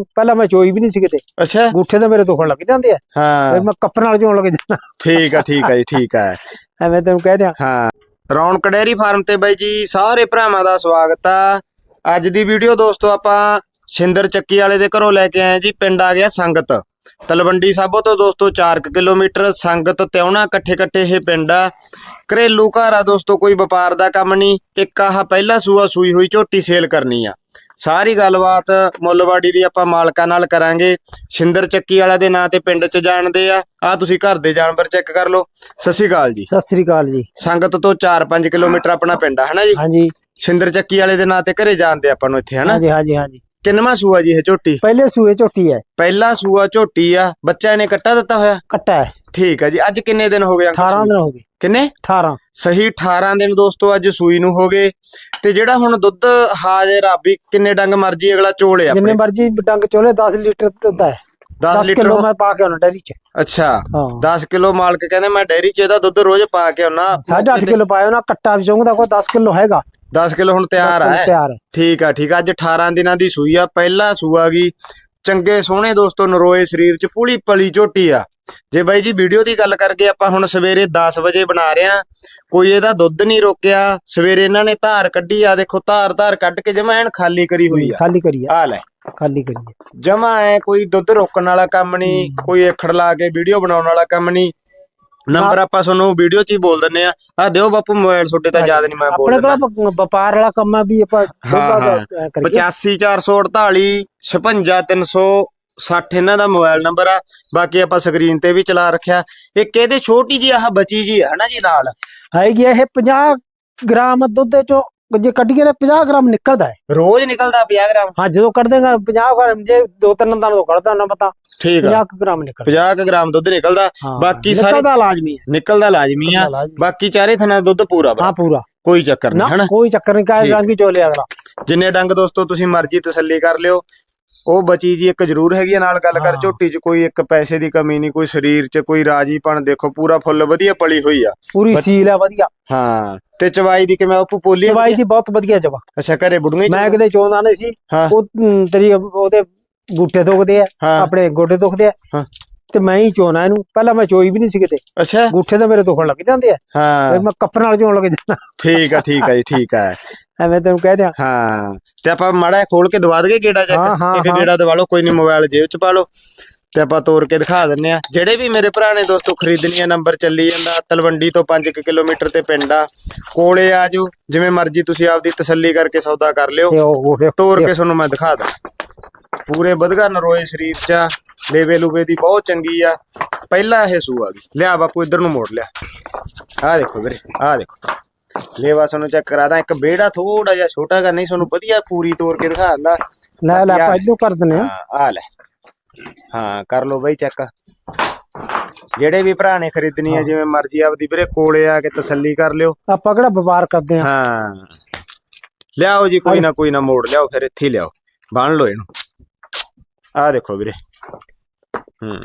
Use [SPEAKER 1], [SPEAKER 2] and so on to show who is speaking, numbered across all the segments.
[SPEAKER 1] ਪਹਿਲਾਂ ਮੈਂ ਚੋਈ ਵੀ ਨਹੀਂ ਸੀ ਕਿਤੇ।
[SPEAKER 2] ਅੱਛਾ।
[SPEAKER 1] ਗੂਠੇ ਤਾਂ ਮੇਰੇ ਦੁਖਣ ਲੱਗ ਜਾਂਦੇ ਆ।
[SPEAKER 2] ਹਾਂ।
[SPEAKER 1] ਫਿਰ ਮੈਂ ਕੱਪੜ ਨਾਲ ਚੋਣ ਲੱਗ ਜਾਣਾ
[SPEAKER 2] ਠੀਕ ਆ ਠੀਕ ਆ ਜੀ ਠੀਕ ਆ।
[SPEAKER 1] ਐਵੇਂ ਤੈਨੂੰ ਕਹਿ ਦਿਆਂ।
[SPEAKER 2] ਹਾਂ। ਰੌਣਕ ਡੇਅਰੀ ਫਾਰਮ ਤੇ ਬਾਈ ਜੀ ਸਾਰੇ ਭਰਾਵਾਂ ਦਾ ਸਵਾਗਤ ਆ। ਅੱਜ ਦੀ ਵੀਡੀਓ ਦੋਸਤੋ ਆਪਾਂ ਛਿੰਦਰ ਚੱਕੀ ਵਾਲੇ ਦੇ ਘਰੋਂ ਲੈ ਕੇ ਆਏ ਜੀ। ਪਿੰਡ ਆ ਗਿਆ ਸੰਗਤ। ਤਲਵੰਡੀ ਸਾਬੋ ਤੋਂ ਦੋਸਤੋ 4 ਕਿਲੋਮੀਟਰ ਸੰਗਤ ਤਿਉਣਾ ਇਕੱਠੇ ਇਕੱਠੇ ਇਹ ਪਿੰਡ ਆ। ਘਰੇਲੂ ਘਰ ਆ ਦੋਸਤੋ ਕੋਈ ਵਪਾਰ ਦਾ ਕੰਮ ਨਹੀਂ। ਇੱਕ ਆਹ ਪਹਿਲਾ ਸੂਆ ਸੂਈ ਹੋਈ ਝੋਟੀ ਸੇਲ ਕਰਨੀ ਆ। ਸਾਰੀ ਗੱਲਬਾਤ ਮੁੱਲਵਾੜੀ ਦੀ ਆਪਾਂ ਮਾਲਕਾਂ ਨਾਲ ਕਰਾਂਗੇ। ਛਿੰਦਰ ਚੱਕੀ ਵਾਲਾ ਦੇ ਨਾਂ ਤੇ ਪਿੰਡ 'ਚ ਜਾਣਦੇ ਆ। ਆ ਤੁਸੀਂ ਘਰ ਦੇ ਜਾਨਵਰ ਚੈੱਕ ਕਰ ਲਓ। ਸਤਿ ਸ਼੍ਰੀ ਅਕਾਲ ਜੀ।
[SPEAKER 1] ਸਤਿ ਸ੍ਰੀ ਅਕਾਲ ਜੀ।
[SPEAKER 2] ਸੰਗਤ ਤੋਂ 4-5 ਕਿਲੋਮੀਟਰ ਆਪਣਾ ਪਿੰਡ ਆ ਹਨਾ ਜੀ?
[SPEAKER 1] ਹਾਂਜੀ।
[SPEAKER 2] ਸਿੰਦਰ ਚੱਕੀ ਵਾਲੇ ਦੇ ਨਾਂ ਤੇ ਘਰੇ ਜਾਂਦੇ ਆਪਾਂ ਨੂੰ ਇੱਥੇ ਹਨਾ?
[SPEAKER 1] ਹਾਂਜੀ ਹਾਂਜੀ ਹਾਂਜੀ।
[SPEAKER 2] ਕਿੰਨਵਾਂ ਸੂਆ ਜੀ ਇਹ ਝੋਟੀ?
[SPEAKER 1] ਪਹਿਲੇ ਸੂਏ ਝੋਟੀ ਹੈ।
[SPEAKER 2] ਪਹਿਲਾ ਸੂਆ ਝੋਟੀ ਆ। ਬੱਚਾ ਇਹਨੇ ਕੱਟਾ ਦਿੱਤਾ ਹੋਇਆ?
[SPEAKER 1] ਕੱਟਾ ਹੈ।
[SPEAKER 2] ਠੀਕ ਆ ਜੀ। ਅੱਜ ਕਿੰਨੇ ਦਿਨ ਹੋ ਗਏ ਅੰਕਲ
[SPEAKER 1] 18
[SPEAKER 2] ਸੂਈ?
[SPEAKER 1] ਦਿਨ ਹੋ ਗਏ।
[SPEAKER 2] ਕਿੰਨੇ?
[SPEAKER 1] 18
[SPEAKER 2] ਸਹੀ 18 ਦਿਨ ਦੋਸਤੋ ਅੱਜ ਸੂਈ ਨੂੰ ਹੋ ਗਏ। ਤੇ ਜਿਹੜਾ ਹੁਣ ਦੁੱਧ ਹਾਜ਼ਰ ਆ ਵੀ ਕਿੰਨੇ ਡੰਗ ਮਰਜ਼ੀ ਅਗਲਾ ਚੋਲੇ
[SPEAKER 1] ਜਿੰਨੇ
[SPEAKER 2] ਆਪਣੇ?
[SPEAKER 1] ਮਰਜ਼ੀ ਡੰਗ ਚੋਲੇ 10 ਲੀਟਰ ਦੁੱਧ ਹੈ।
[SPEAKER 2] 10
[SPEAKER 1] 10
[SPEAKER 2] ਲੀਟਰ
[SPEAKER 1] ਕਿਲੋ ਮੈਂ ਪਾ ਕੇ ਆਉਣਾ ਡੈਰੀ ਚ।
[SPEAKER 2] ਅੱਛਾ।
[SPEAKER 1] ਹਾਂ।
[SPEAKER 2] 10 ਕਿਲੋ ਮਾਲਕ ਕਹਿੰਦੇ ਮੈਂ ਡੈਰੀ ਚ ਇਹਦਾ ਦੁੱਧ ਰੋਜ਼ ਪਾ ਕੇ ਆਉਣਾ।
[SPEAKER 1] 8.5 ਕਿਲੋ ਪਾਇਆ ਨਾ ਕੱਟਾ ਵੀ ਚਾਹੁੰਦਾ ਕੋਈ 10 ਕਿਲੋ ਹੈਗਾ।
[SPEAKER 2] 10 ਕਿਲੋ ਹੁਣ
[SPEAKER 1] 10
[SPEAKER 2] ਤਿਆਰ
[SPEAKER 1] ਕਿਲੋ
[SPEAKER 2] ਆ
[SPEAKER 1] ਤਿਆਰ ਹੈ
[SPEAKER 2] ਠੀਕ ਆ ਠੀਕ ਆ। ਅੱਜ 18 ਦਿਨਾਂ ਦੀ ਸੂਈ ਆ ਪਹਿਲਾ ਸੂਆ ਗਈ ਚੰਗੇ ਸੋਹਣੇ ਦੋਸਤੋ ਨਰੋਏ ਸਰੀਰ ਚ ਪੂਲੀ ਪਲੀ ਝੋਟੀ ਆ। ਜੇ ਬਾਈ ਜੀ ਵੀਡੀਓ ਦੀ ਗੱਲ ਕਰਕੇ ਆਪਾਂ ਹੁਣ ਸਵੇਰੇ 10 ਵਜੇ ਬਣਾ ਰਹੇ ਆ ਕੋਈ ਇਹਦਾ ਦੁੱਧ ਨਹੀਂ ਰੋਕਿਆ ਸਵੇਰੇ ਇਹਨਾਂ ਨੇ ਧਾਰ ਕੱਢੀ ਆ ਦੇਖੋ ਧਾਰ ਧਾਰ ਕੱਢ ਕੇ ਜਮਾ ਐਨ ਖਾਲੀ ਕਰੀ ਹੋਈ ਆ।
[SPEAKER 1] ਖਾਲੀ ਕਰੀਏ
[SPEAKER 2] ਆ। ਲੈ।
[SPEAKER 1] ਖਾਲੀ ਕਰੀਏ
[SPEAKER 2] ਜਮਾ ਐ ਕੋਈ ਦੁੱਧ ਰੋਕਣ ਵਾਲਾ ਕੰਮ ਨਹੀਂ ਕੋਈ ਏਖੜ ਲਾ ਕੇ ਵੀਡੀਓ ਬਣਾਉਣ ਵਾਲਾ ਕੰਮ ਨਹੀਂ। ਨੰਬਰ ਆਪਾਂ ਤੁਹਾਨੂੰ ਵੀਡੀਓ 'ਚ ਹੀ ਬੋਲ ਦਿੰਨੇ ਆ ਆ ਦਿਓ ਬਾਪੂ ਮੋਬਾਈਲ ਛੋਟੇ ਤਾਂ ਯਾਦ ਨਹੀਂ ਮੈਂ ਬੋਲ
[SPEAKER 1] ਆਪਣੇ ਕੋਲ ਵਪਾਰ ਵਾਲਾ ਕੰਮ ਆ ਵੀ ਆਪਾਂ ਦੁੱਧ
[SPEAKER 2] ਹਾਂ,
[SPEAKER 1] ਦਾ
[SPEAKER 2] ਹਾਂ।
[SPEAKER 1] ਕਰੀਏ
[SPEAKER 2] 85448 56360 ਇਹਨਾਂ ਦਾ ਮੋਬਾਈਲ ਨੰਬਰ ਆ ਬਾਕੀ ਆਪਾਂ ਸਕਰੀਨ ਤੇ ਵੀ ਚਲਾ ਰੱਖਿਆ। ਇੱਕ ਇਹਦੇ ਛੋਟੀ ਜੀ ਆਹ ਬਚੀ ਜੀ ਹੈ ਨਾ ਜੀ ਨਾਲ?
[SPEAKER 1] ਹੈਗੀ ਇਹ 50 ਗ੍ਰਾਮ ਦੁੱਧ ਚੋਂ ਜੇ ਕੱਢੀਏ ਨਾ 50 ਗ੍ਰਾਮ ਨਿਕਲਦਾ ਹੈ।
[SPEAKER 2] ਰੋਜ਼ ਨਿਕਲਦਾ 50 ਗ੍ਰਾਮ?
[SPEAKER 1] ਹਾਂ ਜਦੋਂ ਕੱਢ ਦੇਗਾ 50 ਗ੍ਰਾਮ ਜੇ ਦੋ ਤਿੰਨ ਦਿਨਾਂ ਤੋਂ ਕੱਢਦਾ ਨਾ ਪਤਾ
[SPEAKER 2] ਠੀਕ ਆ।
[SPEAKER 1] 50 ਕੁ ਗ੍ਰਾਮ ਨਿਕਲਦਾ।
[SPEAKER 2] 50 ਕੁ ਗ੍ਰਾਮ ਦੁੱਧ ਨਿਕਲਦਾ। ਬਾਕੀ ਸਾਰੇ
[SPEAKER 1] ਨਿਕਲਦਾ ਲਾਜ਼ਮੀ ਹੈ
[SPEAKER 2] ਨਿਕਲਦਾ ਲਾਜ਼ਮੀ ਆ। ਬਾਕੀ ਚਾਰੇ ਥਣਾ ਦੁੱਧ ਪੂਰਾ
[SPEAKER 1] ਹਾਂ ਪੂਰਾ।
[SPEAKER 2] ਕੋਈ ਚੱਕਰ ਨਹੀਂ ਹਨਾ?
[SPEAKER 1] ਕੋਈ ਚੱਕਰ ਨਹੀਂ ਕਾਇ। ਰੰਗ ਚੋਲੇ ਅਗਲਾ।
[SPEAKER 2] ਜਿੰਨੇ ਡੰਗ ਦੋਸਤੋ ਤੁਸੀਂ ਮਰਜ਼ੀ ਤਸੱਲੀ ਕਰ ਲਿਓ। ਉਹ ਬਚੀ ਜੀ ਇੱਕ ਜ਼ਰੂਰ ਹੈਗੀ ਆ ਨਾਲ ਗੱਲ ਕਰ
[SPEAKER 1] ਹਾਂ।
[SPEAKER 2] ਝੋਟੀ 'ਚ ਕੋਈ ਇੱਕ ਪੈਸੇ ਦੀ ਕਮੀ ਨਹੀਂ ਕੋਈ ਸਰੀਰ 'ਚ ਕੋਈ ਰਾਜੀਪਣ ਦੇਖੋ ਪੂਰਾ ਫੁੱਲ ਵਧੀਆ ਪਲੀ ਹੋਈ ਆ।
[SPEAKER 1] ਪੂਰੀ ਸੀਲ ਹੈ ਵਧੀਆ।
[SPEAKER 2] ਹਾਂ ਤੇ ਚਵਾਈ ਦੀ ਕਿਵੇਂ ਆਪੂ ਪੋਲੀ ਆ ਵਧੀਆ?
[SPEAKER 1] ਦੀ ਬਹੁਤ ਵਧੀਆ ਜਵਾ
[SPEAKER 2] ਅੱਛਾ ਘਰੇ ਬੁੜੀਆਂ ਹੀ
[SPEAKER 1] ਮੈਂ ਕਿਤੇ ਚੋਂਦਾ ਨਹੀਂ ਸੀ
[SPEAKER 2] ਹਾਂ।
[SPEAKER 1] ਉਹ ਅਮ, ਤੇਰੀ ਉਹਦੇ ਗੁੱਟੇ ਦੁਖਦੇ ਆ
[SPEAKER 2] ਹਾਂ।
[SPEAKER 1] ਆਪਣੇ ਗੋਡੇ ਦੁਖਦੇ ਆ।
[SPEAKER 2] ਹਾਂ।
[SPEAKER 1] ਤੇ ਮੈਂ ਹੀ ਚੋਣਾ ਇਹਨੂੰ ਪਹਿਲਾਂ ਮੈਂ ਚੋਈ ਵੀ ਨਹੀਂ ਸੀ ਕਿਤੇ।
[SPEAKER 2] ਅੱਛਾ।
[SPEAKER 1] ਗੁੱਠੇ ਤਾਂ ਮੇਰੇ ਦੁਖਣ ਲੱਗ ਜਾਂਦੇ ਆ।
[SPEAKER 2] ਹਾਂ।
[SPEAKER 1] ਫਿਰ ਮੈਂ ਕੱਪੜ ਨਾਲ ਚੋਣ ਲੱਗ ਜਾਣਾ
[SPEAKER 2] ਠੀਕ ਆ ਠੀਕ ਆ ਜੀ ਠੀਕ ਆ।
[SPEAKER 1] ਐਵੇਂ ਤੈਨੂੰ ਕਹਿ ਦਿਆਂ।
[SPEAKER 2] ਹਾਂ ਤੇ ਆਪਾਂ ਮਾੜਾ ਜਿਹਾ ਖੋਲ ਕੇ ਦਵਾ ਦਈਏ ਗੇੜਾ ਚੱਕ
[SPEAKER 1] ਹਾਂ,
[SPEAKER 2] ਇੱਕ
[SPEAKER 1] ਹਾਂ।
[SPEAKER 2] ਗੇੜਾ ਦਵਾ ਲਓ ਕੋਈ ਨਹੀਂ ਮੋਬਾਈਲ ਜੇਬ 'ਚ ਪਾ ਲਓ। ਤੇ ਆਪਾਂ ਤੋੜ ਕੇ ਦਿਖਾ ਦਿੰਨੇ ਆ। ਜਿਹੜੇ ਵੀ ਮੇਰੇ ਭਰਾ ਨੇ ਦੋਸਤੋ ਖਰੀਦਣੀ ਆ ਨੰਬਰ ਚੱਲੀ ਜਾਂਦਾ ਤਲਵੰਡੀ ਤੋਂ 5 ਕਿਲੋਮੀਟਰ ਤੇ ਪਿੰਡ ਆ। ਕੋਲੇ ਆ ਜਾਓ ਜਿਵੇਂ ਮਰਜ਼ੀ ਤੁਸੀਂ ਆਪਦੀ ਤਸੱਲੀ ਕਰਕੇ ਸੌਦਾ ਕਰ ਲਿਓ।
[SPEAKER 1] ਤੇ ਉਹ ਉਹ
[SPEAKER 2] ਤੋੜ ਕੇ ਤੁਹਾਨੂੰ ਮੈਂ ਦਿਖਾ ਦਾਂ ਪੂਰੇ ਵਧਗਾ ਨਰੋਏ ਸਰੀਰ ਚ ਆ, ਲੇਵੇ ਲੂਵੇ ਦੀ ਬਹੁਤ ਚੰਗੀ ਆ। ਪਹਿਲਾ ਇਹ ਸੂ। ਆ ਗਈ ਲਿਆ ਬਾਪੂ ਇੱਧਰ ਨੂੰ ਮੋੜ ਲਿਆ। ਆਹ ਦੇਖੋ ਵੀਰੇ ਆਹ ਦੇਖੋ। ਲੇਵਾ ਤੁਹਾਨੂੰ ਚੈੱਕ ਕਰਾ ਦਾਂ ਇੱਕ ਬੇੜਾ ਥੋੜਾ ਜਿਹਾ ਛੋਟਾ ਗਾ ਨਹੀਂ ਤੁਹਾਨੂੰ ਵਧੀਆ ਪੂਰੀ ਤੋੜ ਕੇ ਦਿਖਾ ਦਿੰਦਾ।
[SPEAKER 1] ਲੈ ਲੈ ਇਦੋਂ ਕਰ ਦਿੰਨੇ ਆ
[SPEAKER 2] ਹਾਂ ਆ ਲੈ। ਹਾਂ ਕਰ ਲਓ ਬਈ ਚੈੱਕ ਜਿਹੜੇ ਵੀ ਭਰਾ ਨੇ ਖਰੀਦਣੀ ਆ ਜਿਵੇਂ ਮਰਜ਼ੀ ਆਪਦੀ ਵੀਰੇ ਕੋਲੇ ਆ ਕੇ ਤਸੱਲੀ ਕਰ ਲਿਓ।
[SPEAKER 1] ਆਪਾਂ ਕਿਹੜਾ ਵਪਾਰ ਕਰਦੇ ਆ
[SPEAKER 2] ਹਾਂ। ਲਿਆਓ ਜੀ ਕੋਈ ਨਾ ਕੋਈ ਨਾ ਮੋੜ ਲਿਆਓ ਫਿਰ ਇੱਥੇ ਹੀ ਲਿਆਓ। ਬੰਨ ਲਓ ਇਹਨੂੰ। ਆਹ ਦੇਖੋ ਵੀਰੇ। ਹੂੰ।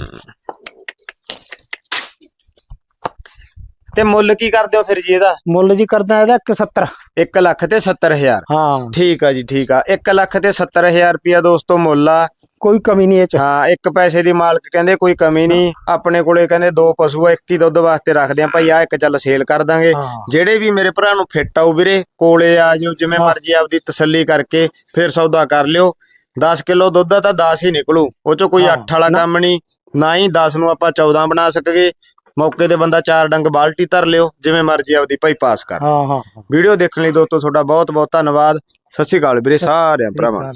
[SPEAKER 2] ਤੇ ਮੁੱਲ ਕੀ ਕਰਦੇ ਹੋ ਫਿਰ ਜੀ ਇਹਦਾ?
[SPEAKER 1] ਮੁੱਲ ਜੀ ਕਰਦਾ ਇਹਦਾ 170
[SPEAKER 2] 1 ਲੱਖ ਤੇ 70000
[SPEAKER 1] ਹਾਂ।
[SPEAKER 2] ਠੀਕ ਆ ਜੀ ਠੀਕ ਆ। 1 ਲੱਖ ਤੇ 70000 ਰੁਪਿਆ ਦੋਸਤੋ ਮੁੱਲ ਆ।
[SPEAKER 1] ਕੋਈ ਕਮੀ ਨਹੀਂ ਇਹ ਚ।
[SPEAKER 2] ਹਾਂ ਇੱਕ ਪੈਸੇ ਦੀ ਮਾਲਕ ਕਹਿੰਦੇ ਕੋਈ ਕਮੀ ਨਹੀਂ। ਆਪਣੇ ਕੋਲੇ ਕਹਿੰਦੇ ਦੋ ਪਸ਼ੂ ਆ ਇੱਕ ਹੀ ਦੁੱਧ ਵਾਸਤੇ ਰੱਖਦੇ ਆ। ਭਾਈ ਆ ਇੱਕ ਚੱਲ ਸੇਲ ਕਰ ਦਾਂਗੇ। ਜਿਹੜੇ ਵੀ ਮੇਰੇ ਭਰਾ ਨੂੰ ਫਿੱਟ ਆਉ ਵੀਰੇ ਕੋਲੇ ਆ ਜਿਓ ਜਿਵੇਂ। ਮਰਜ਼ੀ ਆਪਦੀ ਤਸੱਲੀ ਕਰਕੇ ਫਿਰ ਸੌਦਾ ਕਰ ਲਿਓ। 10 ਕਿਲੋ ਦੁੱਧ ਦਾ ਤਾਂ 10 ਹੀ ਨਿਕਲੂ। ਉਹ ਚੋਂ ਕੋਈ
[SPEAKER 1] ਹਾਂ,
[SPEAKER 2] 8 ਵਾਲਾ। ਕੰਮ ਨਹੀਂ। ਨਾ ਹੀ 10 ਨੂੰ ਆਪਾਂ 14 ਬਣਾ ਸਕਗੇ ਮੌਕੇ ਤੇ ਬੰਦਾ ਚਾਰ ਡੰਗ ਬਾਲਟੀ ਧਰ ਲਿਓ ਜਿਵੇਂ ਮਰਜ਼ੀ ਆਪਦੀ ਭਾਈ ਪਾਸ ਕਰ।
[SPEAKER 1] ਹਾਂ ਹਾਂ
[SPEAKER 2] ਵੀਡੀਓ ਦੇਖਣ ਲਈ ਦੋਸਤੋ ਤੁਹਾਡਾ ਬਹੁਤ ਬਹੁਤ ਧੰਨਵਾਦ। ਸਤਿ ਸ਼੍ਰੀ ਅਕਾਲ ਵੀਰੇ ਸਾਰਿਆਂ ਭਰਾਵਾਂ।